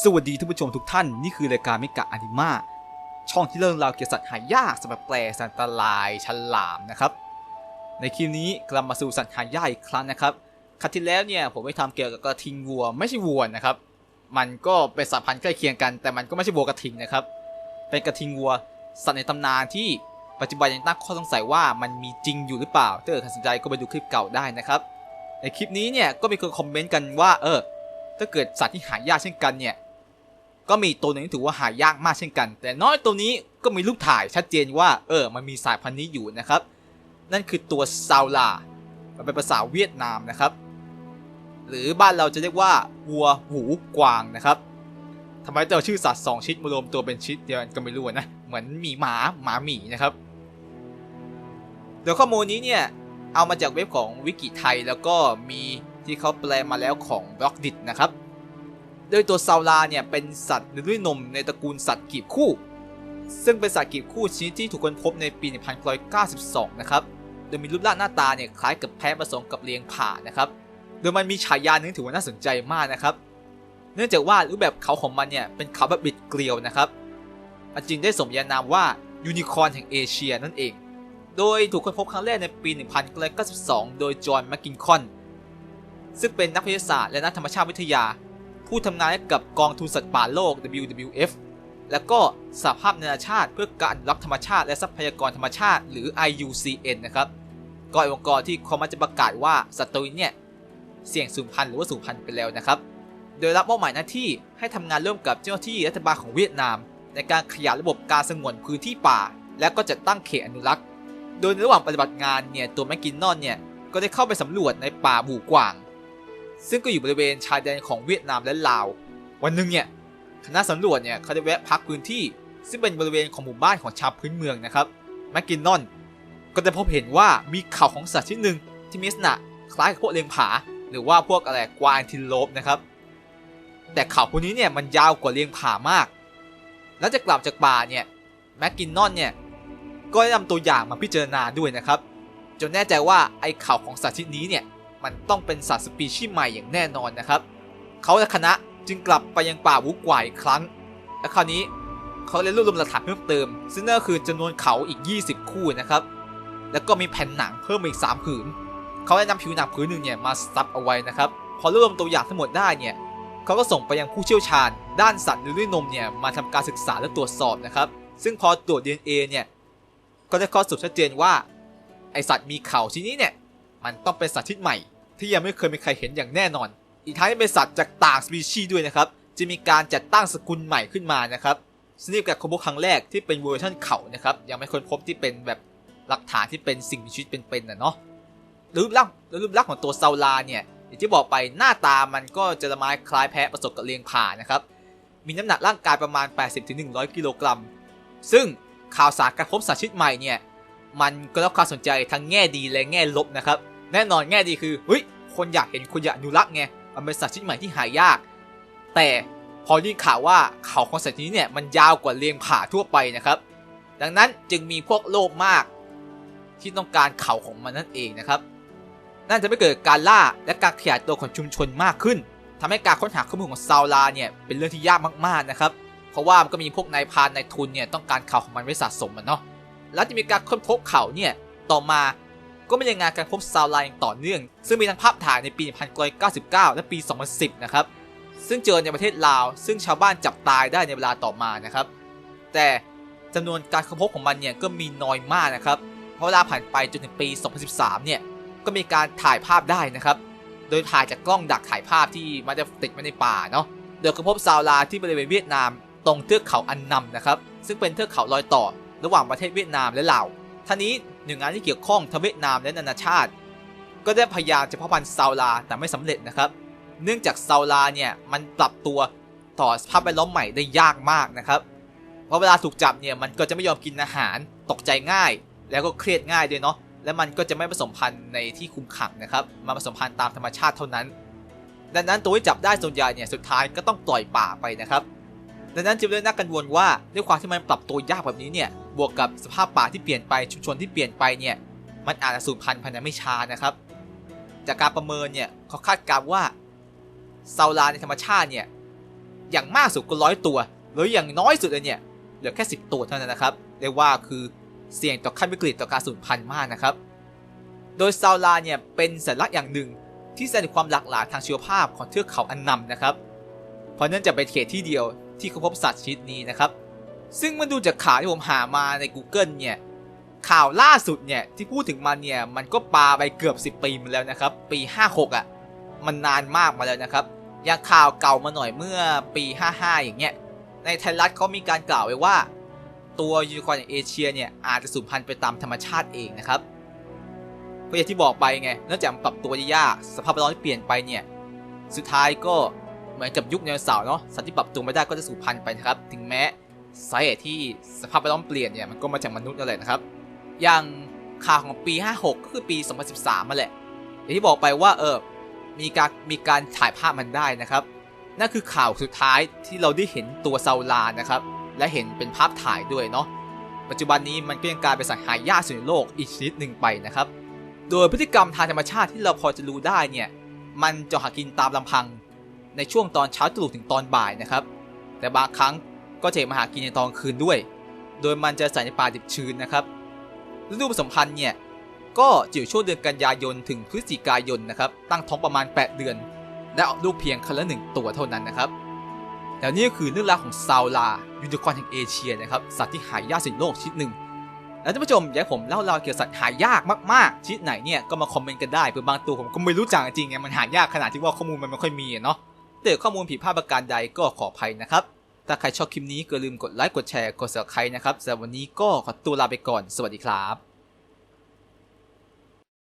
สวัสดีท่านผู้ชมทุกท่าน นี่คือรายการมิกะอนิมาช่องที่เรื่องราวเกี่ยวกับสัตว์หายากสำหรับแปลสัตว์อันตรายฉลามนะครับ ในคลิปนี้กลับมาสู่สัตว์หายากอีกครั้งนะครับครั้งที่แล้วเนี่ยผมไปทำเกี่ยวกับกระทิงวัวไม่ใช่วัวนะครับ มันก็เป็นสัตว์พันธุ์ใกล้เคียงกัน แต่มันก็ไม่ใช่วัวกระทิงนะครับ เป็นกระทิงวัวสัตว์ในตำนานที่ปัจจุบันยังตั้งข้อสงสัยว่ามันมีจริงอยู่หรือเปล่าถ้าเกิดสนใจก็ไปดูคลิปเก่าได้นะครับ ในคลิปนี้เนี่ยก็มีคนคอมเมนต์กันว่าเออ ถ้าเกิดสัตว์ที่หายากเช่นกันเนี่ยก็มีตัวหนึ่งที่ถือว่าหายากมากเช่นกัน แต่น้อยตัวนี้ก็มีรูปถ่ายชัดเจนว่าเออมันมีสายพันธุ์นี้อยู่นะครับ นั่นคือตัวซาวลามันเป็นภาษาเวียดนามนะครับ หรือบ้านเราจะเรียกว่าวัวหูกวางนะครับทำไมต้องเอาชื่อสัตว์สองชิดมารวมตัวเป็นชิดเดียวกันก็ไม่รู้นะเหมือนหมีหมาหมาหมีนะครับเดี๋ยวข้อมูลนี้เนี่ยเอามาจากเว็บของวิกิไทยแล้วก็มี ที่เขาแปลมาแล้วของบล็อกดิทนะครับ โดยตัวซาวลาเนี่ยเป็นสัตว์เลื้อยนมในตระกูลสัตว์กีบคู่ ซึ่งเป็นสัตว์กีบคู่ชนิดที่ถูกค้นพบในปี 1992 นะครับ โดยมีรูปร่างหน้าตาเนี่ยคล้ายกับแพะผสมกับเลียงผ่านะครับ โดยมันมีฉายาหนึ่งถือว่าน่าสนใจมากนะครับ เนื่องจากว่ารูปแบบเขาของมันเนี่ยเป็นเขาแบบบิดเกลียวนะครับมันจึงได้สมญานามว่ายูนิคอร์นแห่งเอเชียนั่นเอง โดยถูกค้นพบครั้งแรกในปี 1992 โดยจอห์นแมคกินคอน ซึ่งเป็นนักวิทยาศาสตร์และนักธรรมชาติวิทยา ผู้ทำงานให้กับกองทุนสัตว์ป่าโลก WWF และก็สหภาพนานาชาติเพื่อการอนุรักษ์ธรรมชาติและทรัพยากรธรรมชาติหรือ IUCN นะครับก็องค์กรที่เขามักจะประกาศว่าสัตว์ตัวนี้เนี่ยเสี่ยงสูญพันธุ์หรือว่าสูญพันธุ์ไปแล้วนะครับ โดยรับมอบหมายหน้าที่ให้ทำงานร่วมกับเจ้าหน้าที่รัฐบาลของเวียดนาม ในการขยายระบบการสงวนพื้นที่ป่า และก็จัดตั้งเขตอนุรักษ์ โดยในระหว่างปฏิบัติงานเนี่ยตัวแมกกินนอนเนี่ยก็ได้เข้าไปสำรวจในป่าบู่กว่าง ซึ่งก็อยู่บริเวณชายแดนของเวียดนามและลาว วันหนึ่งเนี่ยคณะสำรวจเนี่ยเขาได้แวะพักพื้นที่ ซึ่งเป็นบริเวณของหมู่บ้านของชาวพื้นเมืองนะครับแมกกินนอน ก็ได้พบเห็นว่ามีเขาของสัตว์ชนิดหนึ่งที่มีลักษณะคล้ายกับพวกเลงผา หรือว่าพวกอะไรกวางทินโลปนะครับ แต่เขาพวกนี้เนี่ยมันยาวกว่าเลียงผามาก แล้วจะกลับจากป่าเนี่ยแมกกินนอนเนี่ยก็ได้นำตัวอย่างมาพิจารณาด้วยนะครับ จนแน่ใจว่าไอ้เขาของสัตว์ชนิดนี้เนี่ย มันต้องเป็นสัตว์สปีชีส์ใหม่อย่างแน่นอนนะครับ เขาและคณะจึงกลับไปยังป่าวุกวายอีกครั้ง และคราวนี้เขาเลยรวบรวมหลักฐานเพิ่มเติม ซึ่งนั่นก็คือจำนวนเขาอีก 20 คู่นะครับ แล้วก็มีแผ่นหนังเพิ่มมาอีก 3 ผืน เขาได้นำผิวหนังผืนหนึ่งเนี่ยมาซับเอาไว้นะครับ พอรวบรวมตัวอย่างทั้งหมดได้เนี่ยเขาก็ส่งไปยังผู้เชี่ยวชาญ ด้านสัตว์หรือด้วยนมเนี่ยมาทำการศึกษาและตรวจสอบนะครับ ซึ่งพอตรวจ DNA เนี่ยก็ได้ข้อสรุปชัดเจนว่าไอสัตว์มีเขาชนิดนี้เนี่ยมันต้องเป็นสัตว์ชนิดใหม่ ที่ยังไม่เคยมีใครเห็นอย่างแน่นอน อีกทั้งเป็นสัตว์จากต่างสปีชีส์ด้วยนะครับ จะมีการจัดตั้งสกุลใหม่ขึ้นมานะครับซึ่งนี่กับค้นพบครั้งแรกที่เป็นเวอร์ชันเขานะครับยังไม่ค้นพบที่เป็นแบบหลักฐานที่เป็นสิ่งมีชีวิตเป็นๆนะเนาะรูปร่างรูปลักษณ์ของตัวซาลาเนี่ยอย่างที่บอกไปหน้าตามันก็จะละไม้คล้ายแพะผสมกับเลียงผ่านะครับ มีน้ำหนักร่างกายประมาณ 80-100 กิโลกรัม ซึ่งข่าวสารการพบสัตว์ชนิดใหม่เนี่ย มันก็รับความสนใจทั้งแง่ดีและแง่ลบนะครับ แน่นอนแง่ดีคือเฮ้ยคนอยากเห็นคนอยากอนุรักษ์ไงมันเป็นสัตว์ชนิดใหม่ที่หายาก แต่พอยินข่าวว่าเขาของสัตว์ชนิดนี้เนี่ยมันยาวกว่าเลียงผาทั่วไปนะครับ ดังนั้นจึงมีพวกโลภมากที่ต้องการเขาของมันนั่นเองนะครับนั่นจะไม่เกิดการล่าและการขยายตัวของชุมชนมากขึ้นทำให้การค้นหาข้อมูลของซาวลาเนี่ยเป็นเรื่องที่ยากมากๆนะครับ เพราะว่ามันก็มีพวกนายพานนายทุนเนี่ยต้องการเขาของมันไว้สะสมมันเนาะแล้วจะมีการค้นพบเขาเนี่ยต่อมา ก็ไมีรายงานการพบซาวไลน์ต่อเนื่อง ซึ่งมีทั้งภาพถ่ายในปี 1999 และปี 2010 นะครับ ซึ่งเจอในประเทศลาว ซึ่งชาวบ้านจับตายได้ในเวลาต่อมานะครับ แต่จำนวนการค้นพบของมันเนี่ยก็มีน้อยมากนะครับ เพราะเวลาผ่านไปจนถึงปี 2013 เนี่ย ก็มีการถ่ายภาพได้นะครับ โดยถ่ายจากกล้องดักถ่ายภาพที่มันจะติดไว้ในป่าเนาะ โดยค้นพบซาวลาที่บริเวณเวียดนาม ตรงเทือกเขาอันนำนะครับ ซึ่งเป็นเทือกเขาลอยต่อ ระหว่างประเทศเวียดนามและลาวท่านี้ หน่วยงานที่เกี่ยวข้องทั้งเวียดนามและนานาชาติ ก็ได้พยายามจะพาะพันซาวลาแต่ไม่สำเร็จนะครับ เนื่องจากซาวลาเนี่ยมันปรับตัวต่อสภาพแวดล้อมใหม่ได้ยากมากนะครับ เพราะเวลาถูกจับเนี่ยมันก็จะไม่ยอมกินอาหารตกใจง่าย แล้วก็เครียดง่ายด้วยเนาะและมันก็จะไม่ผสมพันธุ์ในที่คุมขังนะครับมาผสมพันธุ์ตามธรรมชาติเท่านั้น ดังนั้นตัวที่จับได้ส่วนใหญ่เนี่ยสุดท้ายก็ต้องปล่อยป่าไปนะครับดังนั้นจึงเลยน่ากังวลว่าด้วยความที่มันปรับตัวยากแบบนี้เนี่ย บวกกับสภาพป่าที่เปลี่ยนไปชุมชนที่เปลี่ยนไปเนี่ยมันอาจจะสูญพันธุ์ภายในไม่ช้านะครับ จากการประเมินเนี่ยเขาคาดการณ์ว่าซาลาในธรรมชาติเนี่ยอย่างมากสุดก็ร้อยตัว หรืออย่างน้อยสุดเลยเนี่ยเหลือแค่ 10 ตัวเท่านั้นนะครับเรียกว่าคือเสี่ยงต่อขั้นวิกฤตต่อการสูญพันธุ์มากนะครับ โดยซาลาเนี่ยเป็นสัญลักษณ์อย่างหนึ่งที่แสดงความหลากหลายทางชีวภาพของเทือกเขาอันนำนะครับ เพราะนั่นจะเป็นเขตที่เดียวที่เขาพบสัตว์ชนิดนี้นะครับ ซึ่งมันดูจากข่าวที่ผมหามาใน Google เนี่ย ข่าวล่าสุดเนี่ยที่พูดถึงมันเนี่ย มันก็ปาไปเกือบ 10 ปีมาแล้วนะครับ ปี 56อะ มันนานมากมาแล้วนะครับ อย่างข่าวเก่ามาหน่อยเมื่อปี 55 อย่างเงี้ย ในไทยรัฐเขามีการกล่าวไว้ว่า ตัวยูนิคอร์นอย่างเอเชียเนี่ยอาจจะสูญพันธุ์ไปตามธรรมชาติเองนะครับก็อย่างที่บอกไปไงเนื่องจากปรับตัวยากสภาพแวดล้อมที่เปลี่ยนไปเนี่ยสุดท้ายก็เหมือนกับยุคไดโนเสาร์เนาะสัตว์ที่ปรับตัวไม่ได้ก็จะสูญพันธุ์ไปนะครับ ถึงแม้ สาเหตุที่สภาพแวดล้อมเปลี่ยนเนี่ยมันก็มาจากมนุษย์นั่นแหละนะครับ อย่างข่าวของปี 56 ก็คือปี 2013มาแหละ อย่างที่บอกไปว่าเออมีการมีการถ่ายภาพมันได้นะครับ นั่นคือข่าวสุดท้ายที่เราได้เห็นตัวซาลานะครับ และเห็นเป็นภาพถ่ายด้วยเนาะปัจจุบันนี้มันก็ยังกลายเป็นสัตว์หายากสุดในโลกอีกชนิดหนึ่งไปนะครับ โดยพฤติกรรมทางธรรมชาติที่เราพอจะรู้ได้เนี่ยมันจะหากินตามลำพังในช่วงตอนเช้าตรู่ถึงตอนบ่ายนะครับ แต่บางครั้ง ก็จะมาหากินในตอนคืนด้วย โดยมันจะใส่ในป่าดิบชื้นนะครับ ฤดูผสมพันธุ์เนี่ย ก็จะอยู่ช่วงเดือนกันยายนถึงพฤศจิกายนนะครับ ตั้งท้องประมาณ 8 เดือน และออกลูกเพียงครั้งละหนึ่งตัวเท่านั้นนะครับแต่นี่ก็คือเรื่องราวของซาวลายูนิคอร์นแห่งเอเชียนะครับ สัตว์ที่หายากสุดโลกชนิดหนึ่งแล้วท่านผู้ชมอยากผมเล่าราวเกี่ยวกับสัตว์หายากมากๆชนิดไหนเนี่ยก็มาคอมเมนต์กันได้เผื่อบางตัวผมก็ไม่รู้จักจริงไงมันหายากขนาดที่ว่าข้อมูลมันไม่ค่อยมีเนาะแต่ข้อมูลผิดพลาดประการใดก็ขออภัยนะครับ ถ้าใครชอบคลิปนี้ก็ลืมกดไลค์กดแชร์กด subscribe นะครับสำหรับวันนี้ก็ขอตัวลาไปก่อนสวัสดีครับ